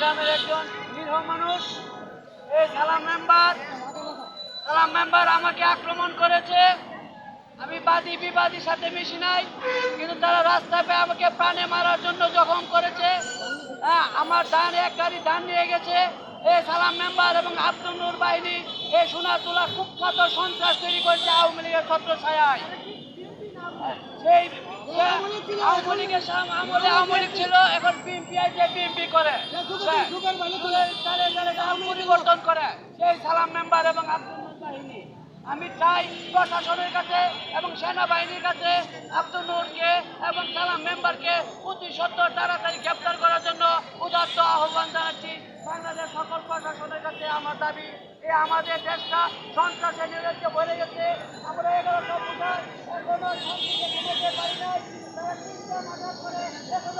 গ্রামের একজন নিরীহ মানুষ। এই সালাম মেম্বার সালাম মেম্বার আমাকে আক্রমণ করেছে। আমি বাদী বিবাদীর সাথে মিশি নাই কিন্তু তারা রাস্তায় পেয়ে আমাকে প্রাণে মারার জন্য জখম করেছে। হ্যাঁ, আমার ধান এক গাড়ি ধান নিয়ে গেছে। এই সালাম মেম্বার এবং আব্দুল নূর বাহিনী এই সোনাতুলা কুখ্যাত সন্ত্রাস তৈরি করেছে আওয়ামী লীগের ছত্র ছায়ায় সেই আওয়ামী লীগের আওয়ামী লীগ ছিল এখন বিএনপি আছে বিএনপি করে? তারে তারে নাম পরিবর্তন করে। সেই সালাম মেম্বার এবং আব্দুল বাহিনী। আমি চাই প্রশাসনের কাছে এবং সেনাবাহিনীর কাছে আব্দুল নূরকে এবং সালাম মেম্বারকে অতি সত্তর তাড়াতাড়ি গ্রেপ্তার করার জন্য উদাত্ত আহ্বান জানাচ্ছি। বাংলাদেশ সকল প্রশাসনের কাছে আমার দাবি এই আমাদের দেশটা সন্ত্রাসে নিরজ্জে ভরে গেছে। আমরা এগারোটা বোঝায় এখনও শান্তিতে ঘুমাতে পারি নাই। তারা করে এখনও